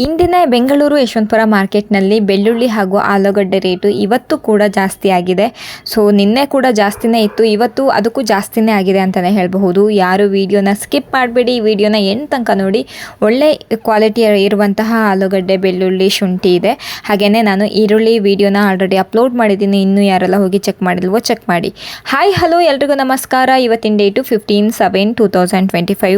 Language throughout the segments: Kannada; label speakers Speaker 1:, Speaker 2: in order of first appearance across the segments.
Speaker 1: ಇಂದಿನ ಬೆಂಗಳೂರು ಯಶವಂತಪುರ ಮಾರ್ಕೆಟ್ನಲ್ಲಿ ಬೆಳ್ಳುಳ್ಳಿ ಹಾಗೂ ಆಲೂಗಡ್ಡೆ ರೇಟು ಇವತ್ತು ಕೂಡ ಜಾಸ್ತಿ ಆಗಿದೆ. ಸೊ, ನಿನ್ನೆ ಕೂಡ ಜಾಸ್ತಿನೇ ಇತ್ತು, ಇವತ್ತು ಅದಕ್ಕೂ ಜಾಸ್ತಿನೇ ಆಗಿದೆ ಅಂತಲೇ ಹೇಳಬಹುದು. ಯಾರು ವಿಡಿಯೋನ ಸ್ಕಿಪ್ ಮಾಡಬೇಡಿ ಈ ವಿಡಿಯೋನ ಎಂಟು ತನಕ ನೋಡಿ. ಒಳ್ಳೆ ಕ್ವಾಲಿಟಿ ಇರುವಂತಹ ಆಲೂಗಡ್ಡೆ, ಬೆಳ್ಳುಳ್ಳಿ, ಶುಂಠಿ ಇದೆ. ಹಾಗೆಯೇ ನಾನು ಈರುಳ್ಳಿ ವಿಡಿಯೋನ ಆಲ್ರೆಡಿ ಅಪ್ಲೋಡ್ ಮಾಡಿದ್ದೀನಿ, ಇನ್ನೂ ಯಾರೆಲ್ಲ ಹೋಗಿ ಚೆಕ್ ಮಾಡಿಲ್ವೋ ಚೆಕ್ ಮಾಡಿ. ಹಾಯ್, ಹಲೋ, ಎಲ್ರಿಗೂ ನಮಸ್ಕಾರ. ಇವತ್ತಿನ ಡೇಟು ಫಿಫ್ಟೀನ್ ಸೆವೆನ್ ಟೂ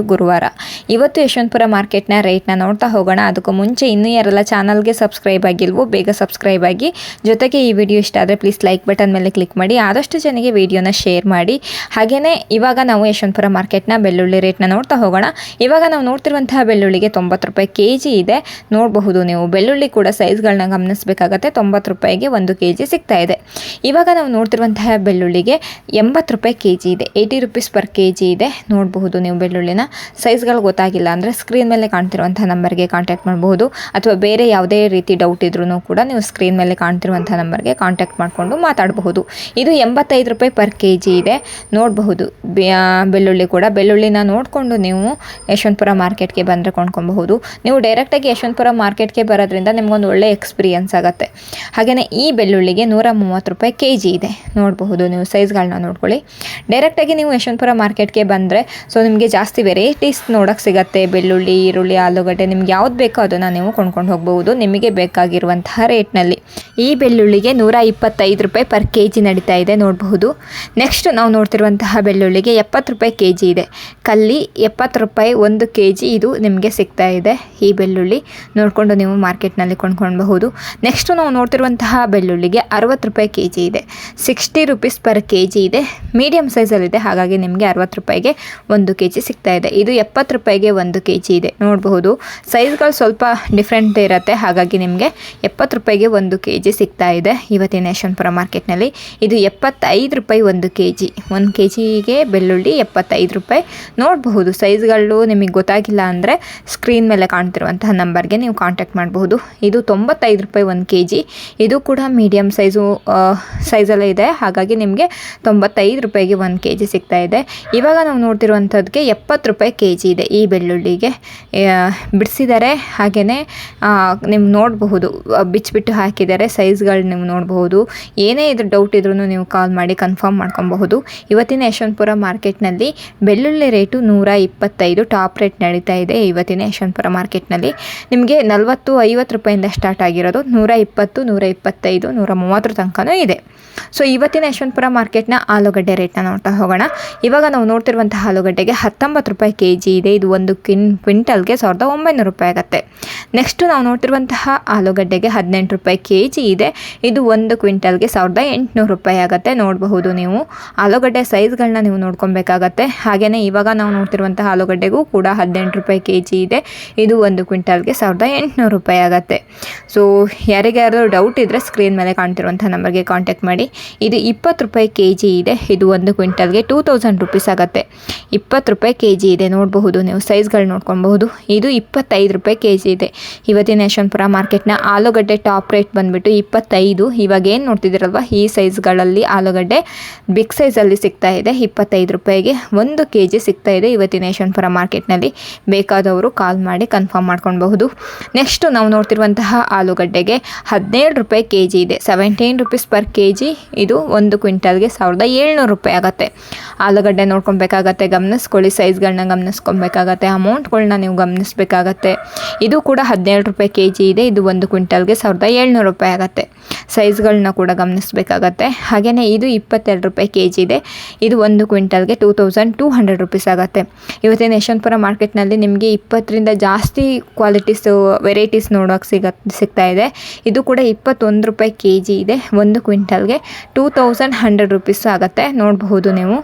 Speaker 1: ಗುರುವಾರ. ಇವತ್ತು ಯಶವಂತಪುರ ಮಾರ್ಕೆಟ್ನ ರೇಟ್ನ ನೋಡ್ತಾ ಹೋಗೋಣ. ಅದಕ್ಕೂ ಇನ್ನೂ ಯಾರೆಲ್ಲ ಚಾನಲ್ಗೆ ಸಬ್ಸ್ಕ್ರೈಬ್ ಆಗಿಲ್ವೋ ಬೇಗ ಸಬ್ಸ್ಕ್ರೈಬ್ ಆಗಿ. ಜೊತೆಗೆ ಈ ವಿಡಿಯೋ ಇಷ್ಟ ಆದರೆ ಪ್ಲೀಸ್ ಲೈಕ್ ಬಟನ್ ಮೇಲೆ ಕ್ಲಿಕ್ ಮಾಡಿ. ಆದಷ್ಟು ಜನಗೆ ವಿಡಿಯೋನ ಶೇರ್ ಮಾಡಿ. ಹಾಗೆಯೇ ಇವಾಗ ನಾವು ಯಶವಂತಪುರ ಮಾರ್ಕೆಟ್ನ ಬೆಳ್ಳುಳ್ಳಿ ರೇಟ್ನ ನೋಡ್ತಾ ಹೋಗೋಣ. ಇವಾಗ ನಾವು ನೋಡ್ತಿರುವಂತಹ ಬೆಳ್ಳುಳ್ಳಿಗೆ ತೊಂಬತ್ತು ರೂಪಾಯಿ ಕೆ ಜಿ ಇದೆ. ನೋಡಬಹುದು ನೀವು. ಬೆಳ್ಳುಳ್ಳಿ ಕೂಡ ಸೈಜ್ಗಳನ್ನ ಗಮನಿಸಬೇಕಾಗತ್ತೆ. ತೊಂಬತ್ತು ರೂಪಾಯಿಗೆ ಒಂದು ಕೆ ಜಿ ಸಿಗ್ತಾ ಇದೆ. ಇವಾಗ ನಾವು ನೋಡ್ತಿರುವಂತಹ ಬೆಳ್ಳುಳ್ಳಿಗೆ ಎಂಬತ್ತು ರೂಪಾಯಿ ಕೆ ಜಿ ಇದೆ. Eighty rupees per K G ಇದೆ. ನೋಡಬಹುದು ನೀವು ಬೆಳ್ಳುಳ್ಳಿನ ಸೈಜ್ಗಳು ಗೊತ್ತಾಗಿಲ್ಲ ಅಂದರೆ ಸ್ಕ್ರೀನ್ ಮೇಲೆ ಕಾಣ್ತಿರುವಂಥ ನಂಬರ್ಗೆ ಕಾಂಟ್ಯಾಕ್ಟ್ ಮಾಡಬಹುದು ಅಥವಾ ಬೇರೆ ಯಾವುದೇ ರೀತಿ ಡೌಟ್ ಇದ್ರೂ ಕೂಡ ನೀವು ಸ್ಕ್ರೀನ್ ಮೇಲೆ ಕಾಣ್ತಿರುವಂಥ ನಂಬರ್ಗೆ ಕಾಂಟ್ಯಾಕ್ಟ್ ಮಾಡಿಕೊಂಡು ಮಾತಾಡಬಹುದು. ಇದು ಎಂಬತ್ತೈದು ರೂಪಾಯಿ ಪರ್ ಕೆ ಜಿ ಇದೆ. ನೋಡಬಹುದು. ಬೆಳ್ಳುಳ್ಳಿ ಕೂಡ. ಬೆಳ್ಳುಳ್ಳಿನ ನೋಡಿಕೊಂಡು ನೀವು ಯಶವಂತಪುರ ಮಾರ್ಕೆಟ್ಗೆ ಬಂದರೆ ಕೊಂಡ್ಕೊಬಹುದು. ನೀವು ಡೈರೆಕ್ಟಾಗಿ ಯಶವಂತಪುರ ಮಾರ್ಕೆಟ್ಗೆ ಬರೋದ್ರಿಂದ ನಿಮಗೊಂದು ಒಳ್ಳೆ ಎಕ್ಸ್ಪೀರಿಯನ್ಸ್ ಆಗುತ್ತೆ. ಹಾಗೆಯೇ ಈ ಬೆಳ್ಳುಳ್ಳಿಗೆ ನೂರ ಮೂವತ್ತು ರೂಪಾಯಿ ಕೆ ಜಿ ಇದೆ. ನೋಡಬಹುದು ನೀವು ಸೈಜ್ಗಳನ್ನ ನೋಡ್ಕೊಳ್ಳಿ. ಡೈರೆಕ್ಟಾಗಿ ನೀವು ಯಶವಂತಪುರ ಮಾರ್ಕೆಟ್ಗೆ ಬಂದರೆ ಸೊ ನಿಮಗೆ ಜಾಸ್ತಿ ವೆರೈಟೀಸ್ ನೋಡೋಕ್ಕೆ ಸಿಗುತ್ತೆ. ಬೆಳ್ಳುಳ್ಳಿ, ಈರುಳ್ಳಿ, ಆಲೂಗಡ್ಡೆ, ನಿಮ್ಗೆ ಯಾವ್ದು ಬೇಕೋ ಅದನ್ನು ನೀವು ಕೊಂಡ್ಕೊಂಡು ಹೋಗಬಹುದು ನಿಮಗೆ ಬೇಕಾಗಿರುವಂತಹ ರೇಟ್ನಲ್ಲಿ. ಈ ಬೆಳ್ಳುಳ್ಳಿಗೆ ನೂರ ಇಪ್ಪತ್ತೈದು ರೂಪಾಯಿ ಪರ್ ಕೆ ಜಿ ನಡೀತಾ ಇದೆ. ನೋಡಬಹುದು. ನೆಕ್ಸ್ಟ್ ನಾವು ನೋಡ್ತಿರುವಂತಹ ಬೆಳ್ಳುಳ್ಳಿಗೆ ಎಪ್ಪತ್ತು ರೂಪಾಯಿ ಕೆ ಜಿ ಇದೆ. ಕಲ್ಲಿ ಎಪ್ಪತ್ತು ರೂಪಾಯಿ ಒಂದು ಕೆ ಜಿ ಇದು ನಿಮಗೆ ಸಿಗ್ತಾ ಇದೆ ಈ ಬೆಳ್ಳುಳ್ಳಿ. ನೋಡಿಕೊಂಡು ನೀವು ಮಾರ್ಕೆಟ್ನಲ್ಲಿ ಕೊಂಡ್ಕೊಳ್ಬಹುದು. ನೆಕ್ಸ್ಟ್ ನಾವು ನೋಡ್ತಿರುವಂತಹ ಬೆಳ್ಳುಳ್ಳಿಗೆ ಅರವತ್ತು ರೂಪಾಯಿ ಕೆ ಜಿ ಇದೆ sixty rupees per K G ಇದೆ ಮೀಡಿಯಮ್ ಸೈಜಲ್ಲಿದೆ ಹಾಗಾಗಿ ನಿಮಗೆ ಅರವತ್ತು ರೂಪಾಯಿಗೆ ಒಂದು ಕೆ ಜಿ ಸಿಗ್ತಾ ಇದೆ. ಇದು ಎಪ್ಪತ್ತು ರೂಪಾಯಿಗೆ ಒಂದು ಕೆ ಜಿ ಇದೆ. ನೋಡಬಹುದು. ಸೈಜ್ಗಳು ಸ್ವಲ್ಪ ಡಿಫ್ರೆಂಟ್ ಇರುತ್ತೆ. ಹಾಗಾಗಿ ನಿಮಗೆ ಎಪ್ಪತ್ತು ರೂಪಾಯಿಗೆ ಒಂದು ಕೆ ಜಿ ಸಿಗ್ತಾ ಇದೆ ಇವತ್ತಿನ ಯಶವಂತಪುರ ಮಾರ್ಕೆಟ್ನಲ್ಲಿ. ಇದು ಎಪ್ಪತ್ತೈದು ರೂಪಾಯಿ ಒಂದು ಕೆ ಜಿ ಒಂದು ಕೆ ಜಿಗೆ ಬೆಳ್ಳುಳ್ಳಿ ಎಪ್ಪತ್ತೈದು ರೂಪಾಯಿ. ನೋಡಬಹುದು, ಸೈಜ್ಗಳು ನಿಮಗೆ ಗೊತ್ತಾಗಿಲ್ಲ ಅಂದರೆ ಸ್ಕ್ರೀನ್ ಮೇಲೆ ಕಾಣ್ತಿರುವಂತಹ ನಂಬರ್ಗೆ ನೀವು ಕಾಂಟ್ಯಾಕ್ಟ್ ಮಾಡಬಹುದು. ಇದು ತೊಂಬತ್ತೈದು ರೂಪಾಯಿ ಒಂದು ಕೆ ಜಿ ಇದು ಕೂಡ ಮೀಡಿಯಮ್ ಸೈಜು ಸೈಜಲ್ಲೇ ಇದೆ. ಹಾಗಾಗಿ ನಿಮಗೆ ತೊಂಬತ್ತೈದು ರೂಪಾಯಿಗೆ ಒಂದು ಕೆ ಜಿ ಸಿಗ್ತಾ ಇದೆ. ಇವಾಗ ನಾವು ನೋಡ್ತಿರುವಂಥದ್ದಕ್ಕೆ ಎಪ್ಪತ್ತು ರೂಪಾಯಿ ಕೆ ಜಿ ಇದೆ ಈ ಬೆಳ್ಳುಳ್ಳಿಗೆ. ಬಿಡಿಸಿದ್ದಾರೆ. ಹಾಗೆಯೇ ನೀವು ನೋಡಬಹುದು. ಬಿಚ್ಚಿಬಿಟ್ಟು ಹಾಕಿದ್ದಾರೆ ಸೈಜ್ಗಳು ನೀವು ನೋಡಬಹುದು. ಏನೇ ಇದ್ರ ಡೌಟ್ ಇದ್ರೂ ನೀವು ಕಾಲ್ ಮಾಡಿ ಕನ್ಫರ್ಮ್ ಮಾಡ್ಕೊಬಹುದು. ಇವತ್ತಿನ ಯಶವಂತಪುರ ಮಾರ್ಕೆಟ್ನಲ್ಲಿ ಬೆಳ್ಳುಳ್ಳಿ ರೇಟು ನೂರ ಇಪ್ಪತ್ತೈದು ಟಾಪ್ ರೇಟ್ ನಡೀತಾ ಇದೆ ಇವತ್ತಿನ ಯಶವಂತಪುರ ಮಾರ್ಕೆಟ್ನಲ್ಲಿ. ನಿಮಗೆ ನಲವತ್ತು, ಐವತ್ತು ರೂಪಾಯಿಂದ ಸ್ಟಾರ್ಟ್ ಆಗಿರೋದು ನೂರ ಇಪ್ಪತ್ತು, ನೂರ ಇಪ್ಪತ್ತೈದು, ನೂರ ಮೂವತ್ತರ ತನಕನೂ ಇದೆ. ಸೊ ಇವತ್ತಿನ ಯಶವಂತಪುರ ಮಾರ್ಕೆಟ್ನ ಆಲೂಗಡ್ಡೆ ರೇಟ್ನ ನೋಡ್ತಾ ಹೋಗೋಣ. ಇವಾಗ ನಾವು ನೋಡ್ತಿರುವಂಥ ಆಲೂಗಡ್ಡೆಗೆ ಹತ್ತೊಂಬತ್ತು ರೂಪಾಯಿ ಕೆ ಜಿ ಇದೆ. ಇದು ಒಂದು ಕ್ವಿನ್, ಕ್ವಿಂಟಲ್ಗೆ ಸಾವಿರದ ಒಂಬೈನೂರು ರೂಪಾಯಿ ಆಗುತ್ತೆ. ನೆಕ್ಸ್ಟು ನಾವು ನೋಡ್ತಿರುವಂತಹ ಆಲೂಗಡ್ಡೆಗೆ ಹದಿನೆಂಟು ರೂಪಾಯಿ ಕೆ ಜಿ ಇದೆ. ಇದು ಒಂದು ಕ್ವಿಂಟಲ್ಗೆ ಸಾವಿರದ ಎಂಟುನೂರು ರೂಪಾಯಿ ಆಗುತ್ತೆ. ನೋಡಬಹುದು ನೀವು. ಆಲೂಗಡ್ಡೆ ಸೈಜ್ಗಳನ್ನ ನೀವು ನೋಡ್ಕೊಬೇಕಾಗತ್ತೆ. ಹಾಗೆಯೇ ಇವಾಗ ನಾವು ನೋಡ್ತಿರುವಂತಹ ಆಲೂಗಡ್ಡೆಗೂ ಕೂಡ ಹದಿನೆಂಟು ರೂಪಾಯಿ ಕೆ ಜಿ ಇದೆ. ಇದು ಒಂದು ಕ್ವಿಂಟಲ್ಗೆ ಸಾವಿರದ ಎಂಟುನೂರು ರೂಪಾಯಿ ಆಗುತ್ತೆ. ಸೊ ಯಾರಿಗಾದ್ರೂ ಡೌಟ್ ಇದ್ದರೆ ಸ್ಕ್ರೀನ್ ಮೇಲೆ ಕಾಣ್ತಿರುವಂಥ ನಂಬರ್ಗೆ ಕಾಂಟ್ಯಾಕ್ಟ್ ಮಾಡಿ. ಇದು ಇಪ್ಪತ್ತು ರೂಪಾಯಿ ಕೆ ಜಿ ಇದೆ. ಇದು ಒಂದು ಕ್ವಿಂಟಲ್ಗೆ ಟೂ ತೌಸಂಡ್ ರುಪೀಸ್ ಆಗುತ್ತೆ. ಇಪ್ಪತ್ತು ರೂಪಾಯಿ ಕೆ ಜಿ ಇದೆ. ನೋಡಬಹುದು ನೀವು. ಸೈಜ್ಗಳು ನೋಡ್ಕೊಬಹುದು ಇದು ಇಪ್ಪತ್ತೈದು ರೂಪಾಯಿ ಕೆ ಜಿ ಇದೆ. ಇವತ್ತಿನ ಯಶವಂತಪುರ ಮಾರ್ಕೆಟ್ನ ಆಲೂಗಡ್ಡೆ ಟಾಪ್ ರೇಟ್ ಬಂದುಬಿಟ್ಟು ಇಪ್ಪತ್ತೈದು. ಇವಾಗ ಏನು ನೋಡ್ತಿದ್ದೀರಲ್ವ? ಈ ಸೈಜ್ಗಳಲ್ಲಿ ಆಲೂಗಡ್ಡೆ ಬಿಗ್ ಸೈಜಲ್ಲಿ ಸಿಗ್ತಾ ಇದೆ. ಇಪ್ಪತ್ತೈದು ರೂಪಾಯಿಗೆ ಒಂದು ಕೆ ಜಿ ಸಿಗ್ತಾ ಇದೆ ಇವತ್ತಿನ ಯಶವಂತಪುರ ಮಾರ್ಕೆಟ್ನಲ್ಲಿ. ಬೇಕಾದವರು ಕಾಲ್ ಮಾಡಿ ಕನ್ಫರ್ಮ್ ಮಾಡ್ಕೊಳ್ಬಹುದು. ನೆಕ್ಸ್ಟು ನಾವು ನೋಡ್ತಿರುವಂತಹ ಆಲೂಗಡ್ಡೆಗೆ ಹದಿನೇಳು ರೂಪಾಯಿ ಕೆ ಜಿ ಇದೆ. Seventeen rupees per K G ಇದು ಒಂದು ಕ್ವಿಂಟಲ್ಗೆ ಸಾವಿರದ ಏಳ್ನೂರು ರೂಪಾಯಿ ಆಗುತ್ತೆ. ಆಲೂಗಡ್ಡೆ ನೋಡ್ಕೊಬೇಕಾಗತ್ತೆ ಗಮನಿಸ್ಕೊಳ್ಳಿ. ಸೈಜ್ಗಳನ್ನ ಗಮನಿಸ್ಕೊಬೇಕಾಗತ್ತೆ ಅಮೌಂಟ್ಗಳನ್ನ ನೀವು ಗಮನಿಸಬೇಕಾಗತ್ತೆ. ಇದು ಹದಿನೇಳು ರೂಪಾಯಿ ಕೆ ಜಿ ಇದೆ. ಇದು ಒಂದು ಕ್ವಿಂಟಲ್ಗೆ ಸಾವಿರದ ಏಳ್ನೂರು ರೂಪಾಯಿ ಆಗುತ್ತೆ. ಸೈಜ್ಗಳನ್ನ ಕೂಡ ಗಮನಿಸಬೇಕಾಗತ್ತೆ. ಹಾಗೆಯೇ ಇದು ಇಪ್ಪತ್ತೆರಡು ರೂಪಾಯಿ ಕೆ ಜಿ ಇದೆ. ಇದು ಒಂದು ಕ್ವಿಂಟಲ್ಗೆ two thousand two hundred rupees ಆಗುತ್ತೆ. ಇವತ್ತಿನ ಯಶವಂತಪುರ ಮಾರ್ಕೆಟ್ನಲ್ಲಿ ನಿಮಗೆ ಇಪ್ಪತ್ತರಿಂದ ಜಾಸ್ತಿ ಕ್ವಾಲಿಟೀಸು, ವೆರೈಟೀಸ್ ನೋಡೋಕೆ ಸಿಗ, ಸಿಗ್ತಾ ಇದೆ. ಇದು ಕೂಡ ಇಪ್ಪತ್ತೊಂದು ರೂಪಾಯಿ ಕೆ ಜಿ ಇದೆ. ಒಂದು ಕ್ವಿಂಟಲ್ಗೆ ಟೂ ತೌಸಂಡ್ ಹಂಡ್ರೆಡ್ ರುಪೀಸ್ ಆಗುತ್ತೆ. ನೋಡಬಹುದು ನೀವು.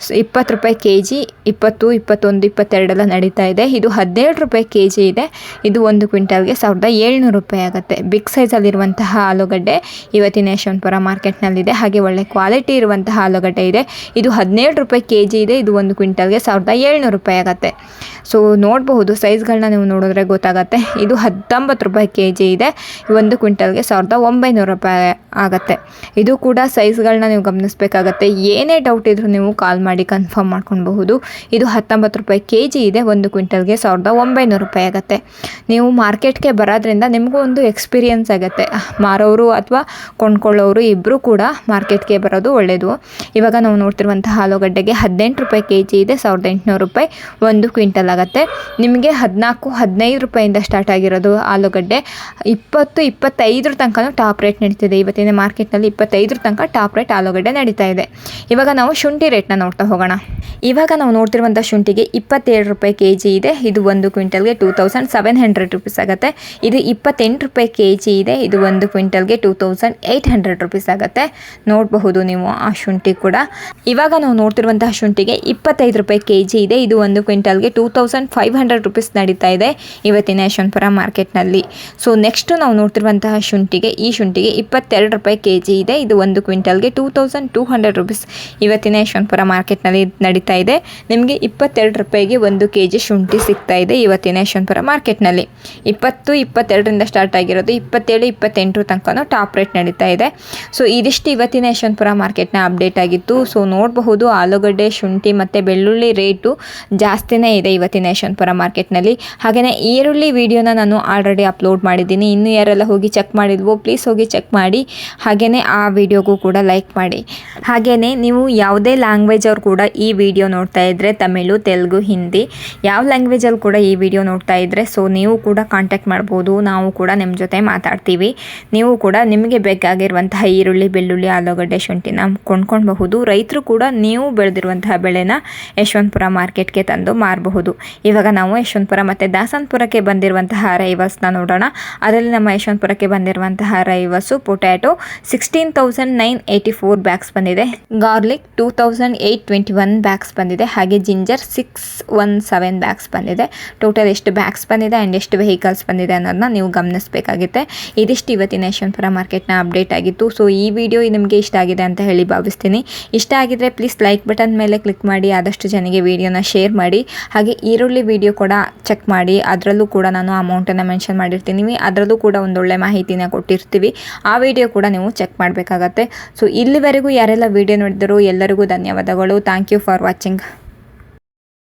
Speaker 1: ಸ್ ಇಪ್ಪತ್ತು ರೂಪಾಯಿ ಕೆ ಜಿ ಇಪ್ಪತ್ತು, ಇಪ್ಪತ್ತೊಂದು, ಇಪ್ಪತ್ತೆರಡೆಲ್ಲ ನಡೀತಾ ಇದೆ. ಇದು ಹದಿನೇಳು ರೂಪಾಯಿ ಕೆ ಜಿ ಇದೆ. ಇದು ಒಂದು ಕ್ವಿಂಟಲ್ಗೆ ಸಾವಿರದ ಏಳ್ನೂರು ರೂಪಾಯಿ ಆಗುತ್ತೆ. ಬಿಗ್ ಸೈಜಲ್ಲಿರುವಂತಹ ಆಲೂಗಡ್ಡೆ ಇವತ್ತಿನ ಯಶವಂತಪುರ ಮಾರ್ಕೆಟ್ನಲ್ಲಿದೆ. ಹಾಗೆ ಒಳ್ಳೆ ಕ್ವಾಲಿಟಿ ಇರುವಂತಹ ಆಲೂಗಡ್ಡೆ ಇದೆ. ಇದು ಹದಿನೇಳು ರೂಪಾಯಿ ಕೆ ಜಿ ಇದೆ. ಇದು ಒಂದು ಕ್ವಿಂಟಲ್ಗೆ ಸಾವಿರದ ಏಳ್ನೂರು ರೂಪಾಯಿ ಆಗುತ್ತೆ. ಸೊ ನೋಡಬಹುದು ಸೈಜ್ಗಳನ್ನ ನೀವು ನೋಡಿದ್ರೆ ಗೊತ್ತಾಗತ್ತೆ. ಇದು ಹತ್ತೊಂಬತ್ತು ರೂಪಾಯಿ ಕೆ ಜಿ ಇದೆ. ಒಂದು ಕ್ವಿಂಟಲ್ಗೆ ಸಾವಿರದ ಒಂಬೈನೂರು ರೂಪಾಯಿ ಆಗುತ್ತೆ. ಇದು ಕೂಡ ಸೈಜ್ಗಳನ್ನ ನೀವು ಗಮನಿಸಬೇಕಾಗತ್ತೆ. ಏನೇ ಡೌಟ್ ಇದ್ರೂ ನೀವು ಕಾಲ್ ಮಾಡಿ ಕನ್ಫರ್ಮ್ ಮಾಡ್ಕೊಳ್ಬಹುದು. ಇದು ಹತ್ತೊಂಬತ್ತು ರೂಪಾಯಿ ಕೆ ಜಿ ಇದೆ. ಒಂದು ಕ್ವಿಂಟಲ್ಗೆ ಸಾವಿರದ ಒಂಬೈನೂರು ರೂಪಾಯಿ ಆಗುತ್ತೆ. ನೀವು ಮಾರ್ಕೆಟ್ಗೆ ಬರೋದ್ರಿಂದ ನಿಮಗೂ ಒಂದು ಎಕ್ಸ್ಪೀರಿಯನ್ಸ್ ಆಗುತ್ತೆ. ಮಾರೋರು ಅಥವಾ ಕೊಂಡ್ಕೊಳ್ಳೋರು ಇಬ್ಬರು ಕೂಡ ಮಾರ್ಕೆಟ್ಗೆ ಬರೋದು ಒಳ್ಳೆಯದು ಇವಾಗ ನಾವು ನೋಡ್ತಿರುವಂತಹ ಆಲೂಗಡ್ಡೆಗೆ ಹದಿನೆಂಟು ರೂಪಾಯಿ ಕೆ ಜಿ ಇದೆ. ಸಾವಿರದ ಎಂಟುನೂರು ರೂಪಾಯಿ. ಒಂದು ಕ್ವಿಂಟಲ್ ಆಗುತ್ತೆ. ನಿಮಗೆ ಹದಿನಾಲ್ಕು, ಹದಿನೈದು ರೂಪಾಯಿಂದ ಸ್ಟಾರ್ಟ್ ಆಗಿರೋದು ಆಲೂಗಡ್ಡೆ. ಇಪ್ಪತ್ತು, ಇಪ್ಪತ್ತೈದರ ತನಕನೂ ಟಾಪ್ ರೇಟ್ ನಡೀತಿದೆ. ಇವತ್ತಿನ ಮಾರ್ಕೆಟ್ನಲ್ಲಿ ಇಪ್ಪತ್ತೈದರ ತನಕ ಟಾಪ್ ರೇಟ್ ಆಲೂಗಡ್ಡೆ ನಡೀತಾ ಇದೆ. ಇವಾಗ ನಾವು ಶುಂಠಿ ರೇಟ್ನ ನೋಡ್ತಾ ಹೋಗೋಣ. ಇವಾಗ ನಾವು ನೋಡ್ತಿರುವಂಥ ಶುಂಠಿಗೆ ಇಪ್ಪತ್ತೇಳು ರೂಪಾಯಿ ಕೆ ಜಿ ಇದೆ. ಇದು ಒಂದು ಕ್ವಿಂಟಲ್ಗೆ two thousand seven hundred rupees ಆಗುತ್ತೆ. ಇದು ಇಪ್ಪತ್ತೆಂಟು ರೂಪಾಯಿ ಕೆ ಜಿ ಇದೆ. ಇದು ಒಂದು ಕ್ವಿಂಟಲ್ಗೆ two thousand eight hundred rupees ಆಗುತ್ತೆ. ನೋಡಬಹುದು ನೀವು ಆ ಶುಂಠಿ ಕೂಡ. ಇವಾಗ ನಾವು ನೋಡ್ತಿರುವಂತಹ ಶುಂಠಿಗೆ ಇಪ್ಪತ್ತೈದು ರೂಪಾಯಿ ಕೆ ಜಿ ಇದೆ. ಇದು ಒಂದು ಕ್ವಿಂಟಲ್ಗೆ two thousand five hundred rupees ನಡೀತಾ ಇದೆ ಇವತ್ತಿನ ಯಶವಂತಪುರ ಮಾರ್ಕೆಟ್ನಲ್ಲಿ. ಸೊ ನೆಕ್ಸ್ಟ್ ನಾವು ನೋಡ್ತಿರುವಂತಹ ಶುಂಠಿಗೆ, ಈ ಶುಂಠಿಗೆ ಇಪ್ಪತ್ತೆರಡು ರೂಪಾಯಿ ಕೆ ಜಿ ಇದೆ. ಇದು ಒಂದು ಕ್ವಿಂಟಲ್ಗೆ two thousand two hundred rupees ಇವತ್ತಿನ ಯಶವಂತಪುರ ಮಾರ್ಕೆಟ್ನಲ್ಲಿ ನಡೀತಾ ಇದೆ. ನಿಮಗೆ ಇಪ್ಪತ್ತೆರಡು ರೂಪಾಯಿಗೆ ಒಂದು ಕೆ ಜಿ ಶುಂಠಿ ಸಿಗ್ತಾ ಇದೆ ಇವತ್ತಿನ ಯಶವಂತಪುರ ಮಾರ್ಕೆಟ್ನಲ್ಲಿ. ಇಪ್ಪತ್ತು, ಇಪ್ಪತ್ತೆರಡರಿಂದ ಸ್ಟಾರ್ಟ್ ಆಗಿರೋದು ಇಪ್ಪತ್ತೇಳು, ಇಪ್ಪತ್ತೆಂಟು ತನಕ ಟಾಪ್ ರೇಟ್ ನಡೀತಾ ಇದೆ. ಸೊ ಇದಿಷ್ಟು ಇವತ್ತಿನ ಯಶವಂತಪುರ ಮಾರ್ಕೆಟ್ನ ಅಪ್ಡೇಟ್ ಆಗಿತ್ತು. ಸೊ ನೋಡಬಹುದು ಆಲೂಗಡ್ಡೆ, ಶುಂಠಿ ಮತ್ತು ಬೆಳ್ಳುಳ್ಳಿ ರೇಟು ಜಾಸ್ತಿನೇ ಇದೆ ಇವತ್ತಿನ ಯಶವಂತಪುರ ಮಾರ್ಕೆಟ್ನಲ್ಲಿ. ಹಾಗೆಯೇ ಈರುಳ್ಳಿ ವಿಡಿಯೋನ ನಾನು ಆಲ್ರೆಡಿ ಅಪ್ಲೋಡ್ ಮಾಡಿದ್ದೀನಿ. ಇನ್ನೂ ಯಾರೆಲ್ಲ ಹೋಗಿ ಚೆಕ್ ಮಾಡಿದ್ವೋ, ಪ್ಲೀಸ್ ಹೋಗಿ ಚೆಕ್ ಮಾಡಿ. ಹಾಗೆಯೇ ಆ ವಿಡಿಯೋಗೂ ಕೂಡ ಲೈಕ್ ಮಾಡಿ. ಹಾಗೆಯೇ ನೀವು ಯಾವುದೇ ಲ್ಯಾಂಗ್ವೇಜ್ ಅವ್ರು ಕೂಡ ಈ ವಿಡಿಯೋ ನೋಡ್ತಾ ಇದ್ದರೆ ತಮಿಳು, ತೆಲುಗು, ಹಿಂದಿ, ಯಾವ ಲ್ಯಾಂಗ್ವೇಜಲ್ಲಿ ಕೂಡ ಈ ವಿಡಿಯೋ ನೋಡ್ತಾ ಇದ್ದರೆ ಸೊ ನೀವು ಕೂಡ ಕಾಂಟ್ಯಾಕ್ಟ್ ಮಾಡ್ಬೋದು. ನಾವು ಕೂಡ ನಿಮ್ಮ ಜೊತೆ ಮಾತಾಡ್ತೀವಿ. ನೀವು ಕೂಡ ನಿಮಗೆ ಬೇಕಾಗಿರುವಂತಹ ಈರುಳ್ಳಿ, ಬೆಳ್ಳುಳ್ಳಿ, ಆಲೂಗಡ್ಡೆ, ಶುಂಠಿನ ಕೊಂಡ್ಕೊಳ್ಬಹುದು. ರೈತರು ಕೂಡ ನೀವು ಬೆಳೆದಿರುವಂತಹ ಬೆಳೆನ ಯಶವಂತಪುರ ಮಾರ್ಕೆಟ್ಗೆ ತಂದು ಮಾರಬಹುದು. ಇವಾಗ ನಾವು ಯಶವಂತಪುರ ಮತ್ತು ದಾಸನಪುರಕ್ಕೆ ಬಂದಿರುವಂತಹ ರೈವಸ್ನ ನೋಡೋಣ. ಅದರಲ್ಲಿ ನಮ್ಮ ಯಶವಂತಪುರಕ್ಕೆ ಬಂದಿರುವಂತಹ ರೈವಸ್ಸು potato sixteen thousand nine eighty four bags ಬಂದಿದೆ. Garlic two thousand eight twenty one bags ಬಂದಿದೆ. ಹಾಗೆ ginger six one seven bags ಬಂದಿದೆ. ಟೋಟಲ್ ಎಷ್ಟು ಬ್ಯಾಗ್ಸ್ ಬಂದಿದೆ ಆ್ಯಂಡ್ ಎಷ್ಟು ವೆಹಿಕಲ್ಸ್ ಬಂದಿದೆ ಅನ್ನೋದನ್ನ ನೀವು ಗಮನಿಸಬೇಕಾಗುತ್ತೆ. ಇದಿಷ್ಟು ಇವತ್ತಿನ ಯಶವಂತಪುರ ಮಾರ್ಕೆಟ್ನ ಅಪ್ಡೇಟ್ ಆಗಿತ್ತು. ಸೊ ಈ ವಿಡಿಯೋ ನಿಮಗೆ ಇಷ್ಟ ಆಗಿದೆ ಅಂತ ಹೇಳಿ ಭಾವಿಸ್ತೀನಿ. ಇಷ್ಟ ಆಗಿದ್ರೆ ಪ್ಲೀಸ್ ಲೈಕ್ ಬಟನ್ ಮೇಲೆ ಕ್ಲಿಕ್ ಮಾಡಿ, ಆದಷ್ಟು ಜನಗೆ ವಿಡಿಯೋನ ಶೇರ್ ಮಾಡಿ. ಹಾಗೆ ಈರುಳ್ಳಿ ವಿಡಿಯೋ ಕೂಡ ಚೆಕ್ ಮಾಡಿ, ಅದರಲ್ಲೂ ಕೂಡ ನಾನು ಅಮೌಂಟನ್ನು ಮೆನ್ಷನ್ ಮಾಡಿರ್ತೀನಿ. ಅದರಲ್ಲೂ ಕೂಡ ಒಂದೊಳ್ಳೆ ಮಾಹಿತಿನ ಕೊಟ್ಟಿರ್ತೀವಿ. ಆ ವಿಡಿಯೋ ಕೂಡ ನೀವು ಚೆಕ್ ಮಾಡಬೇಕಾಗತ್ತೆ. ಸೊ ಇಲ್ಲಿವರೆಗೂ ಯಾರೆಲ್ಲ ವಿಡಿಯೋ ನೋಡಿದರೂ ಎಲ್ಲರಿಗೂ ಧನ್ಯವಾದಗಳು. Thank you for watching